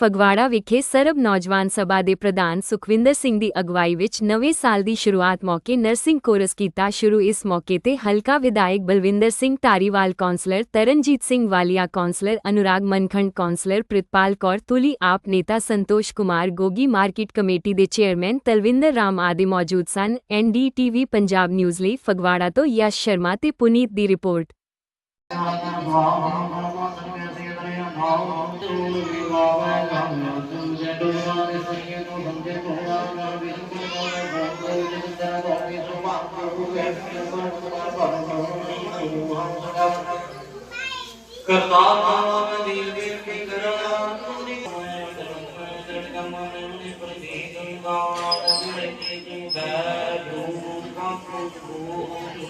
ਫਗਵਾੜਾ ਵਿਖੇ ਸਰਬ ਨੌਜਵਾਨ ਸਭਾ ਦੇ ਪ੍ਰਧਾਨ ਸੁਖਵਿੰਦਰ ਸਿੰਘ ਦੀ ਅਗਵਾਈ ਵਿੱਚ ਨਵੇਂ ਸਾਲ ਦੀ ਸ਼ੁਰੂਆਤ ਮੌਕੇ ਨਰਸਿੰਗ ਕੋਰਸ ਕੀਤਾ ਸ਼ੁਰੂ। ਇਸ ਮੌਕੇ ਤੇ ਹਲਕਾ ਵਿਧਾਇਕ Balwinder Singh Dhariwal, councillor Taranjeet Singh Walia, councillor Anurag Mankhand, councillor Pritpal Kaur Tuli, AAP ਨੇਤਾ ਸੰਤੋਸ਼ ਕੁਮਾਰ, ਗੋਗੀ ਮਾਰਕੀਟ ਕਮੇਟੀ ਦੇ ਚੇਅਰਮੈਨ ਤਲਵਿੰਦਰ ਰਾਮ ਆਦਿ ਮੌਜੂਦ ਸਨ। ਐਨਡੀਟੀਵੀ ਪੰਜਾਬ ਨਿਊਜ਼ ਲਈ ਫਗਵਾੜਾ ਤੋਂ ਯਸ਼ ਸ਼ਰਮਾ ਤੇ ਪੁਨੀਤ ਦੀ ਰਿਪੋਰਟ। ਕਰਤਾ ਨਾਮ ਦੀਨ ਦੇ ਕੀ ਕਰਾਂ ਤੁਨੀ ਜੜ ਕਮ ਨੇ ਪ੍ਰਤੀਕ ਗਾਣ ਦੇ ਕੀ ਬੈ ਜੋ ਕਾ ਪ੍ਰਭੂ ਕਾ ਮਹਾਂਤੂਆ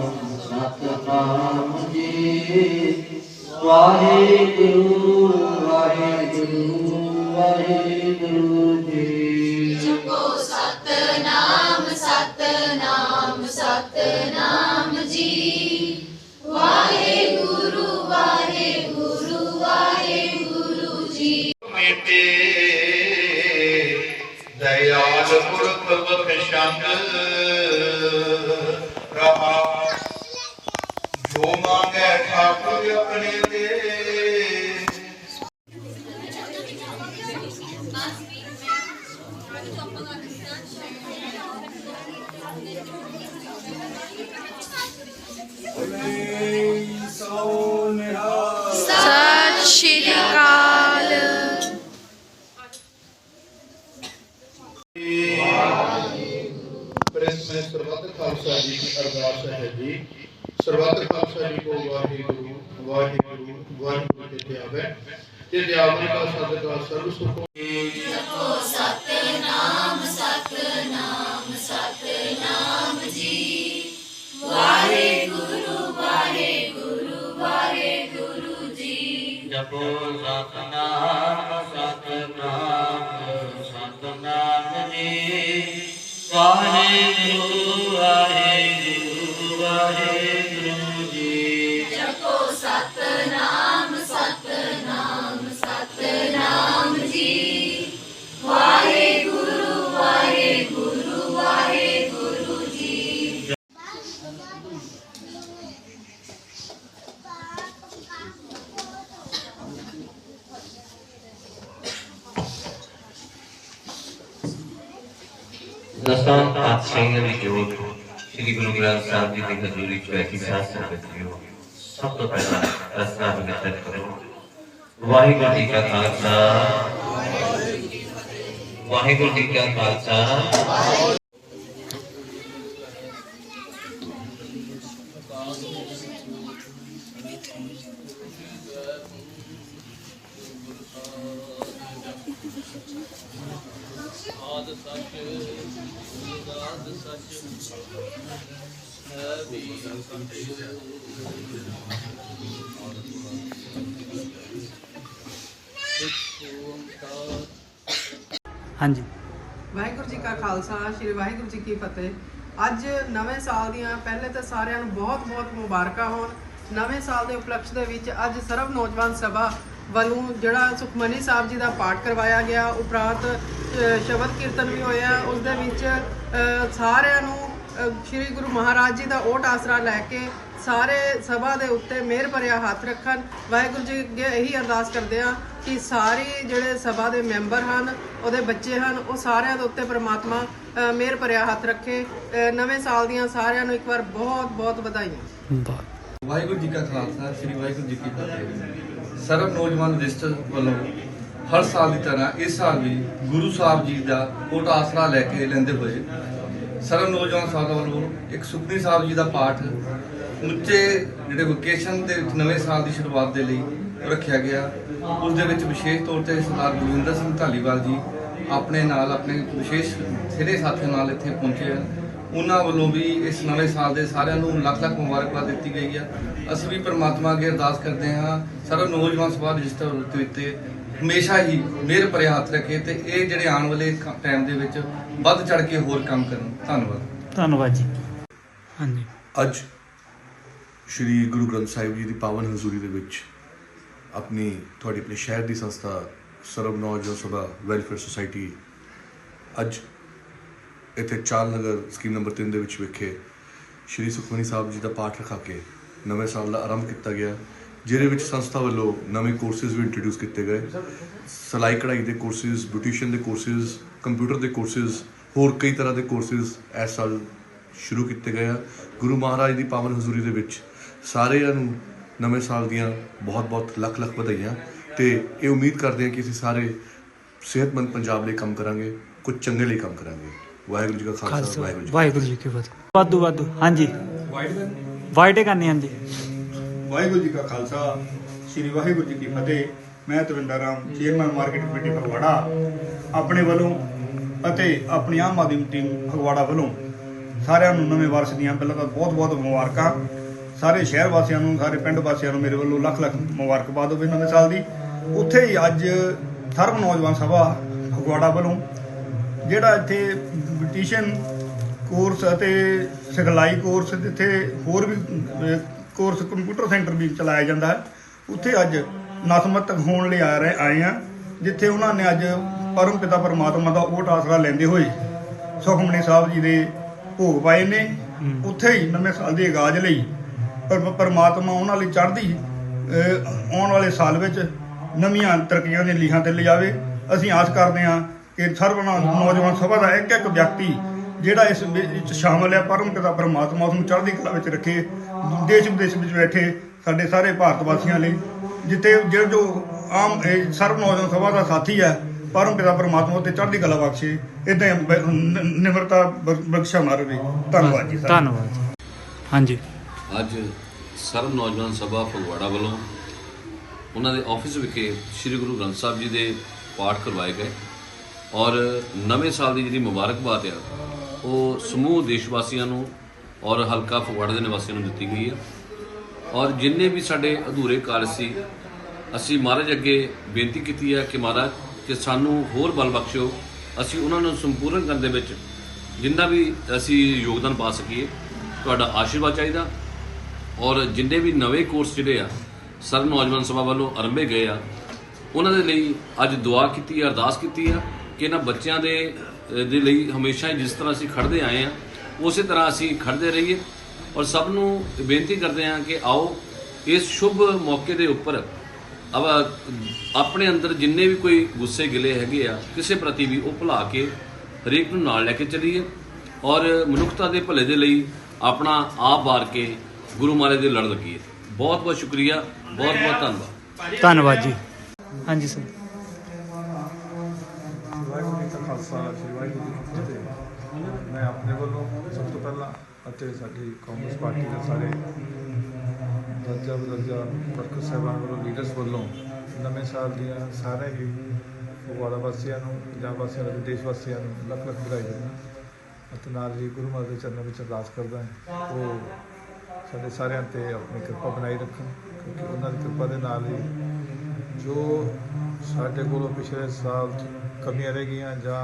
ਵਾਹਿਗੁਰੂ ਵਾਹਿਗੁਰੂ ਵਾਹਿਗੁਰੂ ਜੀ ਜਪੋ ਸਤਨਾਮ ਸਤਨਾਮ ਸਤਨਾਮ ਜੀ। ਵਾਹਿਗੁਰੂ ਵਾਹਿਗੁਰੂ ਵਾਹਿਗੁਰੂ ਜੀ। ਮੇਤੇ ਦਇਆਲ ਪੁਰਖ ਬਖਸ਼ੰਦ ਰਹਾ ਜੋ ਮੰਗੇ ਠਾਕੁਰ ਆਪਣੇ ਦੇ ਸਤਿ ਸ਼੍ਰੀ ਅਕਾਲ। ਪ੍ਰੈਸ में ਸਰਬੱਤ ਖਾਲਸਾ ਜੀ ਦੀ ਅਰਦਾਸ ਹੈ ਜੀ। ਸਰਬੱਤ ਖਾਲਸਾ ਜੀ ਕੋ ਵਾਹਿਗੁਰੂ ਵਾਹਿਗੁਰੂ ਵਾਹਿਗੁਰੂ ਜੀ ਆਵੇ ਤੇ ਦਿਆਵਨ ਦਾ ਸਦਕਾ ਸਰਬ ਸੁਖੋ। ਜਪੋ ਸਤਨਾਮ ਸਤਨਾਮ ਸਤਨਾਮ ਜੀ ਵਾਹਿਗੁਰੂ ਵਾਹਿਗੁਰੂ ਵਾਹਿਗੁਰੂ ਜੀ ਜਪੋ ਸਤਨਾਮ ਸਤਨਾਮ ਸਤਨਾਮ ਜੀ। ਵਾਹਿਗੁਰੂ ਦਸਾਂ ਪਾਤਸ਼ਾਹੀਆਂ ਦੀ ਜੋਤ ਸ੍ਰੀ ਗੁਰੂ ਗ੍ਰੰਥ ਸਾਹਿਬ ਜੀ ਦੀ ਹਜ਼ੂਰੀ ਚ ਬੈਠੀ ਸਾਧ ਸੰਗਤ ਜੀਓ ਸਭ ਤੋਂ ਪਹਿਲਾਂ ਰਸਨਾ ਬੇਨਤੀ ਕਰੋ ਵਾਹਿਗੁਰੂ ਜੀ ਕਾ ਖਾਲਸਾ ਵਾਹਿਗੁਰੂ ਜੀ ਕਾ ਖਾਲਸਾ ਸੱਚ ਹਾਂਜੀ। ਵਾਹਿਗੁਰੂ ਜੀ ਕਾ ਖਾਲਸਾ, ਸ੍ਰੀ ਵਾਹਿਗੁਰੂ ਜੀ ਕੀ ਫਤਿਹ। ਅੱਜ ਨਵੇਂ ਸਾਲ ਦੀਆਂ ਪਹਿਲੇ ਤਾਂ ਸਾਰਿਆਂ ਨੂੰ ਬਹੁਤ-ਬਹੁਤ ਮੁਬਾਰਕਾਂ ਹੋਣ। ਨਵੇਂ ਸਾਲ ਦੇ ਉਪਲਕਸ਼ ਦੇ ਵਿੱਚ ਅੱਜ ਸਰਵ ਨੌਜਵਾਨ ਸਭਾ ਵੱਲੋਂ ਜਿਹੜਾ ਸੁਖਮਨੀ ਸਾਹਿਬ ਜੀ ਦਾ ਪਾਠ ਕਰਵਾਇਆ ਗਿਆ। ਉਪਰੰਤ ਸ਼ਬਦ ਕੀਰਤਨ ਵੀ ਹੋਇਆ ਉਸ ਦੇ ਵਿੱਚ ਸਾਰਿਆਂ ਨੂੰ ਸ੍ਰੀ ਗੁਰੂ ਮਹਾਰਾਜ ਜੀ ਦਾ ਓਟ ਆਸਰਾ ਲੈ ਕੇ ਸਾਰੇ ਸਭਾ ਦੇ ਉੱਤੇ ਮਿਹਰ ਭਰਿਆ ਹੱਥ ਰੱਖਣ। ਵਾਹਿਗੁਰੂ ਜੀ ਅੱਗੇ ਇਹੀ ਅਰਦਾਸ ਕਰਦੇ ਆ ਕਿ ਸਾਰੇ ਜਿਹੜੇ ਸਭਾ ਦੇ ਮੈਂਬਰ ਹਨ ਉਹਦੇ ਬੱਚੇ ਹਨ ਉਹ ਸਾਰਿਆਂ ਦੇ ਉੱਤੇ ਪ੍ਰਮਾਤਮਾ ਮਿਹਰ ਭਰਿਆ ਹੱਥ ਰੱਖੇ। ਨਵੇਂ ਸਾਲ ਦੀਆਂ ਸਾਰਿਆਂ ਨੂੰ ਇੱਕ ਵਾਰ ਬਹੁਤ ਬਹੁਤ ਵਧਾਈਆਂ। ਵਾਹਿਗੁਰੂ ਜੀ ਕਾ ਖਾਲਸਾ ਸ੍ਰੀ ਵਾਹਿਗੁਰੂ ਜੀ ਕੀ ਫਤਿਹ। ਸਰਵ ਨੌਜਵਾਨ ਰਜਿਸਟਰ ਵੱਲੋਂ ਹਰ ਸਾਲ ਦੀ ਤਰ੍ਹਾਂ ਇਸ ਸਾਲ ਵੀ ਗੁਰੂ ਸਾਹਿਬ ਜੀ ਦਾ ਕੋਟ ਆਸਰਾ ਲੈ ਕੇ ਲੈਂਦੇ ਹੋਏ ਸਰਵ ਨੌਜਵਾਨ ਸਭਾ ਵੱਲੋਂ ਇੱਕ ਸੁਖਨੀ ਸਾਹਿਬ ਜੀ ਦਾ ਪਾਠ ਉੱਚੇ ਜਿਹੜੇ ਵੋਕੇਸ਼ਨ ਦੇ ਵਿੱਚ ਨਵੇਂ ਸਾਲ ਦੀ ਸ਼ੁਰੂਆਤ ਦੇ ਲਈ ਰੱਖਿਆ ਗਿਆ। ਉਸ ਦੇ ਵਿੱਚ ਵਿਸ਼ੇਸ਼ ਤੌਰ ਤੇ ਸਰਦਾਰ ਗੁਰਵਿੰਦਰ ਸਿੰਘ ਢਾਲੀਵਾਲ ਜੀ ਆਪਣੇ ਨਾਲ, ਆਪਣੇ ਵਿਸ਼ੇਸ਼ ਸਿਹਰੇ ਸਾਥੀਆਂ ਨਾਲ ਇੱਥੇ ਪਹੁੰਚੇ ਹਨ ਉਹਨਾਂ ਵੱਲੋਂ ਵੀ ਇਸ ਨਵੇਂ ਸਾਲ ਦੇ ਸਾਰਿਆਂ ਨੂੰ ਲੱਖ ਲੱਖ ਮੁਬਾਰਕਬਾਦ ਦਿੱਤੀ ਗਈ ਹੈ ਅਸੀਂ ਵੀ ਪ੍ਰਮਾਤਮਾ ਅੱਗੇ ਅਰਦਾਸ ਕਰਦੇ ਹਾਂ। ਸਰਵ ਨੌਜਵਾਨ ਸਭਾ ਰਜਿਸਟਰ ਉੱਤੇ ਹਮੇਸ਼ਾ ਹੀ ਮਿਹਰ ਭਰਿਆ ਹੱਥ ਰੱਖੇ ਤੇ ਇਹ ਜਿਹੜੇ ਆਉਣ ਵਾਲੇ ਟਾਈਮ ਦੇ ਵਿੱਚ ਵੱਧ ਚੜ ਕੇ ਹੋਰ ਕੰਮ ਕਰਨ। ਧੰਨਵਾਦ। ਧੰਨਵਾਦ ਜੀ। ਹਾਂਜੀ। ਅੱਜ ਸ਼੍ਰੀ ਗੁਰੂ ਗ੍ਰੰਥ ਸਾਹਿਬ ਜੀ ਦੀ ਪਾਵਨ ਹਜ਼ੂਰੀ ਦੇ ਵਿੱਚ ਆਪਣੀ ਤੁਹਾਡੀ ਆਪਣੇ ਸ਼ਹਿਰ ਦੀ ਸੰਸਥਾ ਸਰਬ ਨੌਜਵਾਨ ਸਭਾ ਵੈਲਫੇਅਰ ਸੁਸਾਇਟੀ ਅੱਜ ਇੱਥੇ ਚਾਲ ਨਗਰ ਸਕੀਮ ਨੰਬਰ 3 ਦੇ ਵਿੱਚ ਵਿਖੇ। ਸ਼੍ਰੀ ਸੁਖਮਨੀ ਸਾਹਿਬ ਜੀ ਦਾ ਪਾਠ ਰਖਾ ਕੇ ਨਵੇਂ ਸਾਲ ਦਾ ਆਰੰਭ ਕੀਤਾ ਗਿਆ। ਜਿਹਦੇ ਵਿੱਚ ਸੰਸਥਾ ਵੱਲੋਂ ਨਵੇਂ ਕੋਰਸਿਸ ਵੀ ਇੰਟਰੋਡਿਊਸ ਕੀਤੇ ਗਏ। ਸਲਾਈ ਕਢਾਈ ਦੇ ਕੋਰਸਿਸ ਬਿਊਟੀਸ਼ੀਅਨ ਦੇ ਕੋਰਸਿਸ ਕੰਪਿਊਟਰ ਦੇ ਕੋਰਸਿਸ ਹੋਰ ਕਈ ਤਰ੍ਹਾਂ ਦੇ ਕੋਰਸਿਸ ਇਸ ਸਾਲ ਸ਼ੁਰੂ ਕੀਤੇ ਗਏ ਆ। ਗੁਰੂ ਮਹਾਰਾਜ ਦੀ ਪਾਵਨ ਹਜ਼ੂਰੀ ਦੇ ਵਿੱਚ ਸਾਰਿਆਂ ਨੂੰ ਨਵੇਂ ਸਾਲ ਦੀਆਂ ਬਹੁਤ-ਬਹੁਤ ਲੱਖ-ਲੱਖ ਵਧਾਈਆਂ। ਤੇ ਇਹ ਉਮੀਦ ਕਰਦੇ ਹਾਂ ਕਿ ਅਸੀਂ ਸਾਰੇ ਸਿਹਤਮੰਦ ਪੰਜਾਬ ਲਈ ਕੰਮ ਕਰਾਂਗੇ ਕੁਝ ਚੰਗੇ ਲਈ ਕੰਮ ਕਰਾਂਗੇ। ਵਾਹਿਗੁਰੂ ਜੀ ਕਾ ਖਾਲਸਾ ਖਾਲਸਾ। ਵਾਹਿਗੁਰੂ ਜੀ ਕੀ ਵਾਹਿਗੁਰੂ ਜੀ ਕੀ ਫਤਿਹ। ਵਾਧੂ ਵਾਧੂ। ਹਾਂਜੀ। ਵਾਈਟ ਕਰਨੀ ਹਾਂਜੀ। ਵਾਹਿਗੁਰੂ ਜੀ ਕਾ ਖਾਲਸਾ, ਸ੍ਰੀ ਵਾਹਿਗੁਰੂ ਜੀ ਕੀ ਫਤਿਹ। ਮੈਂ Tavinder Ram, chairman market committee Phagwara. ਆਪਣੇ ਵੱਲੋਂ ਅਤੇ ਆਪਣੀ ਆਮ ਆਦਮੀ ਟੀਮ ਫਗਵਾੜਾ ਵੱਲੋਂ ਸਾਰਿਆਂ ਨੂੰ ਨਵੇਂ ਵਰਸ਼ ਦੀਆਂ ਪਹਿਲਾਂ ਤਾਂ ਬਹੁਤ ਬਹੁਤ ਮੁਬਾਰਕਾਂ। ਸਾਰੇ ਸ਼ਹਿਰ ਵਾਸੀਆਂ ਨੂੰ, ਸਾਰੇ ਪਿੰਡ ਵਾਸੀਆਂ ਨੂੰ ਮੇਰੇ ਵੱਲੋਂ ਲੱਖ ਲੱਖ ਮੁਬਾਰਕਬਾਦ ਹੋਵੇ ਨਵੇਂ ਸਾਲ ਦੀ। ਉੱਥੇ ਹੀ ਅੱਜ ਸਰਵ ਨੌਜਵਾਨ ਸਭਾ ਫਗਵਾੜਾ ਵੱਲੋਂ, ਜਿਹੜਾ ਇੱਥੇ ਬਿਊਟੀਸ਼ੀਅਨ ਕੋਰਸ ਅਤੇ ਸਿਖਲਾਈ ਕੋਰਸ ਜਿੱਥੇ ਹੋਰ ਵੀ ਕੋਰਸ ਕੰਪਿਊਟਰ ਸੈਂਟਰ ਵੀ ਚਲਾਇਆ ਜਾਂਦਾ ਹੈ। ਉੱਥੇ ਅੱਜ ਨਤਮਸਤਕ ਹੋਣ ਲਈ ਆ ਰਹੇ ਆਏ ਆ ਜਿੱਥੇ ਉਹਨਾਂ ਨੇ ਅੱਜ ਪਰਮ ਪਿਤਾ ਪਰਮਾਤਮਾ ਦਾ ਓਟ ਆਸਰਾ ਲੈਂਦੇ ਹੋਏ ਸੁਖਮਨੀ ਸਾਹਿਬ ਜੀ ਦੇ ਭੋਗ ਪਾਏ ਨੇ। ਉੱਥੇ ਹੀ ਨਵੇਂ ਸਾਲ ਦੇ ਆਗਾਜ਼ ਲਈ ਪਰ- ਪਰਮਾਤਮਾ ਉਹਨਾਂ ਲਈ ਚੜ੍ਹਦੀ ਆਉਣ ਵਾਲੇ ਸਾਲ ਵਿੱਚ ਨਵੀਆਂ ਤਰੱਕੀਆਂ ਦੀਆਂ ਲੀਹਾਂ ਤੇ ਲਿਜਾਵੇ। ਅਸੀਂ ਆਸ ਕਰਦੇ ਹਾਂ ਕਿ ਸਰਵ ਨੌਜਵਾਨ ਸਭਾ ਦਾ ਇੱਕ ਇੱਕ ਵਿਅਕਤੀ ਜਿਹੜਾ ਇਸ ਵਿੱਚ ਸ਼ਾਮਲ ਹੈ ਪਰਮ ਪਿਤਾ ਪਰਮਾਤਮਾ ਉਸ ਨੂੰ ਚੜ੍ਹਦੀ ਕਲਾ ਵਿੱਚ ਰੱਖੇ ਦੇਸ਼ ਵਿਦੇਸ਼ ਵਿੱਚ ਬੈਠੇ ਸਾਡੇ ਸਾਰੇ ਭਾਰਤ ਵਾਸੀਆਂ ਲਈ ਜਿੱਥੇ ਜਿਹੜੇ ਜੋ ਆਮ ਇਹ ਸਰਵ ਨੌਜਵਾਨ ਸਭਾ ਦਾ ਸਾਥੀ ਹੈ ਪਰਮ ਪਿਤਾ ਪਰਮਾਤਮਾ ਤੇ ਚੜ੍ਹਦੀ ਕਲਾ ਬਖਸ਼ੇ। ਇਦਾਂ ਨਿਮਰਤਾ ਬਖਸ਼ਾ ਮਾਰੇ ਧੰਨਵਾਦ ਜੀ। ਧੰਨਵਾਦ ਜੀ। ਹਾਂਜੀ। ਅੱਜ ਸਰਬ ਨੌਜਵਾਨ ਸਭਾ ਫਗਵਾੜਾ ਵੱਲੋਂ ਉਹਨਾਂ ਦੇ ਆਫਿਸ ਵਿਖੇ ਸ੍ਰੀ ਗੁਰੂ ਗ੍ਰੰਥ ਸਾਹਿਬ ਜੀ ਦੇ ਪਾਠ ਕਰਵਾਏ ਗਏ ਔਰ ਨਵੇਂ ਸਾਲ ਦੀ ਜਿਹੜੀ ਮੁਬਾਰਕਬਾਦ ਆ ਉਹ ਸਮੂਹ ਦੇਸ਼ ਵਾਸੀਆਂ ਨੂੰ ਔਰ ਹਲਕਾ ਫਗਵਾੜਾ ਦੇ ਨਿਵਾਸੀਆਂ ਨੂੰ ਦਿੱਤੀ ਗਈ ਹੈ। ਔਰ ਜਿੰਨੇ ਵੀ ਸਾਡੇ ਅਧੂਰੇ ਕਾਰਜ ਸੀ, ਅਸੀਂ ਮਹਾਰਾਜ ਅੱਗੇ ਬੇਨਤੀ ਕੀਤੀ ਹੈ ਕਿ ਮਹਾਰਾਜ, ਕਿ ਸਾਨੂੰ ਹੋਰ ਬਲ ਬਖਸ਼ੋ ਅਸੀਂ ਉਹਨਾਂ ਨੂੰ ਸੰਪੂਰਨ ਕਰਨ ਦੇ ਵਿੱਚ ਜਿੰਨਾ ਵੀ ਅਸੀਂ ਯੋਗਦਾਨ ਪਾ ਸਕੀਏ, ਤੁਹਾਡਾ ਆਸ਼ੀਰਵਾਦ ਚਾਹੀਦਾ। ਔਰ ਜਿੰਨੇ ਵੀ ਨਵੇਂ ਕੋਰਸ ਜਿਹੜੇ ਆ, ਸਰਵ ਨੌਜਵਾਨ ਸਭਾ ਵੱਲੋਂ ਆਰੰਭੇ ਗਏ ਆ, ਉਹਨਾਂ ਦੇ ਲਈ ਅੱਜ ਦੁਆ ਕੀਤੀ ਹੈ, ਅਰਦਾਸ ਕੀਤੀ ਆ ਕਿ ਇਹਨਾਂ ਬੱਚਿਆਂ ਦੇ ਦੇ ਲਈ ਹਮੇਸ਼ਾ ਜਿਸ ਤਰ੍ਹਾਂ ਅਸੀਂ ਖੜਦੇ ਆਏ ਆ ਉਸੇ ਤਰ੍ਹਾਂ ਅਸੀਂ ਖੜਦੇ ਰਹੀਏ। ਔਰ ਸਭ ਨੂੰ ਬੇਨਤੀ ਕਰਦੇ ਹਾਂ ਕਿ ਆਓ, ਇਸ ਸ਼ੁਭ ਮੌਕੇ ਦੇ ਉੱਪਰ ਅਬ ਆਪਣੇ ਅੰਦਰ ਜਿੰਨੇ ਵੀ ਕੋਈ ਗੁੱਸੇ ਗਿਲੇ ਹੈਗੇ ਆ, ਕਿਸੇ ਪ੍ਰਤੀ ਵੀ ਉਹ ਭੁਲਾ ਕੇ ਹਰੇਕ ਨੂੰ ਨਾਲ ਲੈ ਕੇ ਚੱਲੀਏ। ਔਰ ਮਨੁੱਖਤਾ ਦੇ ਭਲੇ ਦੇ ਲਈ ਆਪਣਾ ਆਪ ਵਾਰ ਕੇ ਗੁਰੂ ਮਹਾਰਾਜ ਦੇ ਲੜ ਲੱਗੀਏ। ਬਹੁਤ ਬਹੁਤ ਸ਼ੁਕਰੀਆ ਬਹੁਤ ਬਹੁਤ ਧੰਨਵਾਦ। ਧੰਨਵਾਦ ਜੀ। ਹਾਂਜੀ, ਸਰ ਵਾਹਿਗੁਰੂ ਜੀ ਕਾ ਖਾਲਸਾ ਸ੍ਰੀ ਵਾਹਿਗੁਰੂ ਜੀ ਕੀ ਫਤਿਹ। ਮੈਂ ਆਪਣੇ ਵੱਲੋਂ ਸਭ ਤੋਂ ਪਹਿਲਾਂ ਅਤੇ ਸਾਡੀ ਕਾਂਗਰਸ ਪਾਰਟੀ ਦੇ ਸਾਰੇ ਦਰਜਾ ਬਦਰਜਾ ਵਰਕਰ ਸਾਹਿਬਾਨ ਵੱਲੋਂ ਲੀਡਰਸ ਵੱਲੋਂ ਨਵੇਂ ਸਾਲ ਦੀਆਂ ਸਾਰੇ ਹੀ ਫਗਵਾੜਾ ਵਾਸੀਆਂ ਨੂੰ, ਪੰਜਾਬ ਵਾਸੀਆਂ ਨੂੰ, ਦੇਸ਼ ਵਾਸੀਆਂ ਨੂੰ ਲੱਖ ਲੱਖ ਵਧਾਈ ਦਿੰਦਾ ਅਤੇ ਨਾਲ ਹੀ ਗੁਰੂ ਮਹਾਰਾਜ ਦੇ ਚਰਨਾਂ ਵਿੱਚ ਅਰਦਾਸ ਕਰਦਾ ਹਾਂ ਉਹ ਸਾਡੇ ਸਾਰਿਆਂ ਤੇ ਆਪਣੀ ਕਿਰਪਾ ਬਣਾਈ ਰੱਖਣ, ਕਿਉਂਕਿ ਉਹਨਾਂ ਦੀ ਕਿਰਪਾ ਦੇ ਨਾਲ ਹੀ ਜੋ ਸਾਡੇ ਕੋਲੋਂ ਪਿਛਲੇ ਸਾਲ ਕਮੀਆਂ ਰਹਿ ਗਈਆਂ ਜਾਂ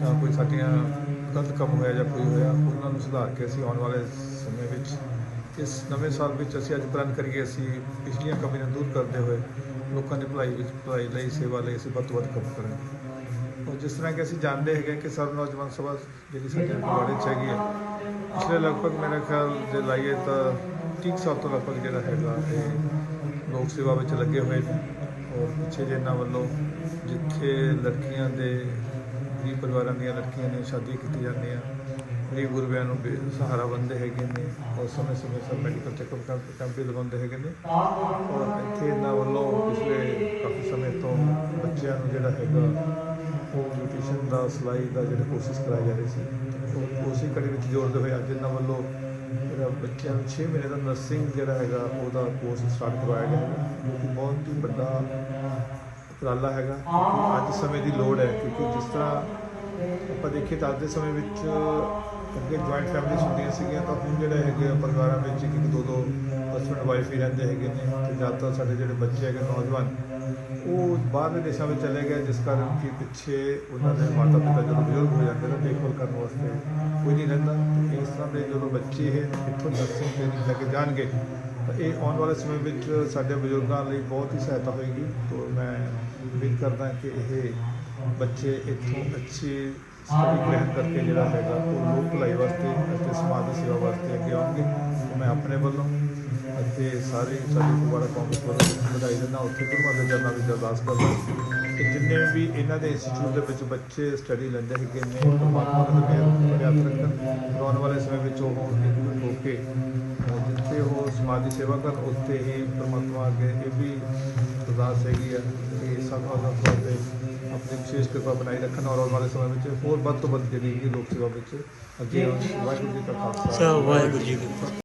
ਜਾਂ ਕੋਈ ਸਾਡੀਆਂ ਗਲਤ ਕੰਮ ਹੋਇਆ ਜਾਂ ਕੋਈ ਹੋਇਆ, ਉਹਨਾਂ ਨੂੰ ਸੁਧਾਰ ਕੇ ਅਸੀਂ ਆਉਣ ਵਾਲੇ ਸਮੇਂ ਵਿੱਚ, ਇਸ ਨਵੇਂ ਸਾਲ ਵਿੱਚ ਅਸੀਂ ਅੱਜ ਪ੍ਰਣ ਕਰੀਏ ਅਸੀਂ ਪਿਛਲੀਆਂ ਕਮੀਆਂ ਨੂੰ ਦੂਰ ਕਰਦੇ ਹੋਏ ਲੋਕਾਂ ਦੀ ਭਲਾਈ ਵਿੱਚ, ਭਲਾਈ ਲਈ, ਸੇਵਾ ਲਈ ਅਸੀਂ ਵੱਧ ਤੋਂ ਵੱਧ ਕੰਮ ਕਰਾਂਗੇ। ਔਰ ਜਿਸ ਤਰ੍ਹਾਂ ਕਿ ਅਸੀਂ ਜਾਣਦੇ ਹੈਗੇ ਕਿ ਸਰਵ ਨੌਜਵਾਨ ਸਭਾ ਜਿਹੜੀ ਸਾਡੇ ਬੜੇ 'ਚ ਹੈਗੀ ਹੈ, ਪਿਛਲੇ ਲਗਭਗ ਮੇਰਾ ਖਿਆਲ ਜੇ ਲਾਈਏ ਤਾਂ 30 ਸਾਲ ਤੋਂ ਲਗਭਗ ਜਿਹੜਾ ਹੈਗਾ ਇਹ ਲੋਕ ਸੇਵਾ ਵਿੱਚ ਲੱਗੇ ਹੋਏ ਨੇ। ਪਿੱਛੇ ਜੇ ਇਹਨਾਂ ਵੱਲੋਂ ਜਿੱਥੇ ਲੜਕੀਆਂ ਦੇ, ਗਰੀਬ ਪਰਿਵਾਰਾਂ ਦੀਆਂ ਲੜਕੀਆਂ ਨੇ ਸ਼ਾਦੀ ਕੀਤੀ ਜਾਂਦੀਆਂ, ਗਰੀਬ ਗੁਰਬਿਆਂ ਨੂੰ ਬੇ- ਸਹਾਰਾ ਬੰਦੇ ਹੈਗੇ ਨੇ, ਔਰ ਸਮੇਂ ਸਮੇਂ ਸਿਰ ਮੈਡੀਕਲ ਚੈੱਕਅਪ ਕੈਂਪ ਕੈਂਪ ਵੀ ਲਗਾਉਂਦੇ ਹੈਗੇ ਨੇ। ਔਰ ਇੱਥੇ ਇਹਨਾਂ ਵੱਲੋਂ ਪਿਛਲੇ ਕਾਫੀ ਸਮੇਂ ਤੋਂ ਬੱਚਿਆਂ ਨੂੰ ਜਿਹੜਾ ਹੈਗਾ, ਉਹ ਬਿਊਟੀਸ਼ਨ ਦਾ ਸਿਲਾਈ ਦਾ ਜਿਹੜੇ ਕੋਰਸਿਸ ਕਰਾਏ ਜਾ ਰਹੇ ਸੀ, ਉਹ ਉਸੇ ਕੜੀ ਵਿੱਚ ਜੋੜਦੇ ਹੋਏ ਅੱਜ ਇਹਨਾਂ ਵੱਲੋਂ ਜਿਹੜਾ ਬੱਚਿਆਂ ਨੂੰ 6 ਮਹੀਨੇ ਦਾ ਨਰਸਿੰਗ ਜਿਹੜਾ ਹੈਗਾ, ਉਹਦਾ ਕੋਰਸ ਸਟਾਰਟ ਕਰਵਾਇਆ ਗਿਆ ਹੈ ਕਿ ਬਹੁਤ ਹੀ ਵੱਡਾ ਉਪਰਾਲਾ ਹੈਗਾ। ਕਿਉਂਕਿ ਅੱਜ ਸਮੇਂ ਦੀ ਲੋੜ ਹੈ, ਕਿਉਂਕਿ ਜਿਸ ਤਰ੍ਹਾਂ ਆਪਾਂ ਦੇਖੀਏ ਤਾਂ ਅੱਜ ਦੇ ਸਮੇਂ ਵਿੱਚ ਅੱਗੇ ਜੁਆਇੰਟ ਫੈਮਿਲੀਜ਼ ਹੁੰਦੀਆਂ ਸੀਗੀਆਂ, ਤਾਂ ਹੁਣ ਜਿਹੜੇ ਹੈਗੇ ਪਰਿਵਾਰਾਂ ਵਿੱਚ ਇੱਕ ਇੱਕ ਦੋ ਦੋ ਹਸਬੰਡ ਵਾਈਫ ਹੀ ਰਹਿੰਦੇ ਹੈਗੇ ਨੇ। ਤੇ ਜ਼ਿਆਦਾਤਰ ਸਾਡੇ ਜਿਹੜੇ ਬੱਚੇ ਹੈਗੇ ਨੌਜਵਾਨ ਉਹ ਬਾਹਰਲੇ ਦੇਸ਼ਾਂ ਵਿੱਚ ਚਲੇ ਗਏ, ਜਿਸ ਕਾਰਨ ਕਿ ਪਿੱਛੇ ਉਹਨਾਂ ਦੇ ਮਾਤਾ ਪਿਤਾ ਜਦੋਂ ਬਜ਼ੁਰਗ ਹੋ ਜਾਂਦੇ ਨੇ, ਦੇਖਭਾਲ ਕਰਨ ਵਾਸਤੇ ਕੋਈ ਨਹੀਂ ਰਹਿੰਦਾ। ਤੇ ਇਸ ਤਰ੍ਹਾਂ ਦੇ ਜਦੋਂ ਬੱਚੇ ਇਹ ਇੱਥੋਂ ਨਰਸਿੰਗ ਟ੍ਰੇਨਿੰਗ ਲੈ ਕੇ ਜਾਣਗੇ, ਤਾਂ ਇਹ ਆਉਣ ਵਾਲੇ ਸਮੇਂ ਵਿੱਚ ਸਾਡੇ ਬਜ਼ੁਰਗਾਂ ਲਈ ਬਹੁਤ ਹੀ ਸਹਾਇਤਾ ਹੋਏਗੀ। ਤੋਂ ਮੈਂ ਉਮੀਦ ਕਰਦਾ ਕਿ ਇਹ ਬੱਚੇ ਇੱਥੋਂ ਅੱਛੇ ਸਟੱਡੀ ਗ੍ਰਹਿਣ ਕਰਕੇ ਜਿਹੜਾ ਹੈਗਾ, ਉਹ ਲੋਕ ਭਲਾਈ ਵਾਸਤੇ ਅਤੇ ਸਮਾਜ ਦੀ ਸੇਵਾ ਵਾਸਤੇ ਅੱਗੇ ਆਉਣਗੇ। ਮੈਂ ਆਪਣੇ ਵੱਲੋਂ ਅਤੇ ਸਾਰੇ ਸਾਡੀ ਫਗਵਾੜਾ ਕਾਂਗਰਸ ਵੱਲੋਂ ਵਧਾਈ ਦਿੰਦਾ ਉੱਥੇ ਗੁਰੂਆਂ ਦੇ ਵਿੱਚ ਅਰਦਾਸ ਕਰਦਾ ਕਿ ਜਿੰਨੇ ਵੀ ਇਹਨਾਂ ਦੇ ਇੰਸਟੀਚਿਊਟ ਦੇ ਵਿੱਚ ਬੱਚੇ ਸਟੱਡੀ ਲੈਂਦੇ ਹੈਗੇ ਨੇ ਪਰਮਾਤਮਾ ਦੇ ਮਿਹਰ ਪ੍ਰਿਆਤ ਰੱਖਣ, ਆਉਣ ਵਾਲੇ ਸਮੇਂ ਵਿੱਚ ਉਹ ਹੋ ਕੇ ਜਿੱਥੇ ਉਹ ਸਮਾਜ ਦੀ ਸੇਵਾ ਕਰਨ, ਉੱਥੇ ਹੀ ਪਰਮਾਤਮਾ ਅੱਗੇ ਇਹ ਵੀ ਅਰਦਾਸ ਹੈਗੀ ਆ ਕਿ ਸਭ ਆਜ਼ਾਦ ਤੌਰ ਤੇ ਆਪਣੀ ਵਿਸ਼ੇਸ਼ ਕਿਰਪਾ ਬਣਾਈ ਰੱਖਣ ਔਰ ਆਉਣ ਵਾਲੇ ਸਮੇਂ ਵਿੱਚ ਹੋਰ ਵੱਧ ਤੋਂ ਵੱਧ ਜਿਹੜੀ ਹੈਗੀ ਲੋਕ ਸੇਵਾ ਵਿੱਚ ਅੱਗੇ ਵਾਹਿਗੁਰੂ ਜੀ ਕਾ ਖਾਲਸਾ। ਵਾਹਿਗੁਰੂ ਜੀ ਕੀ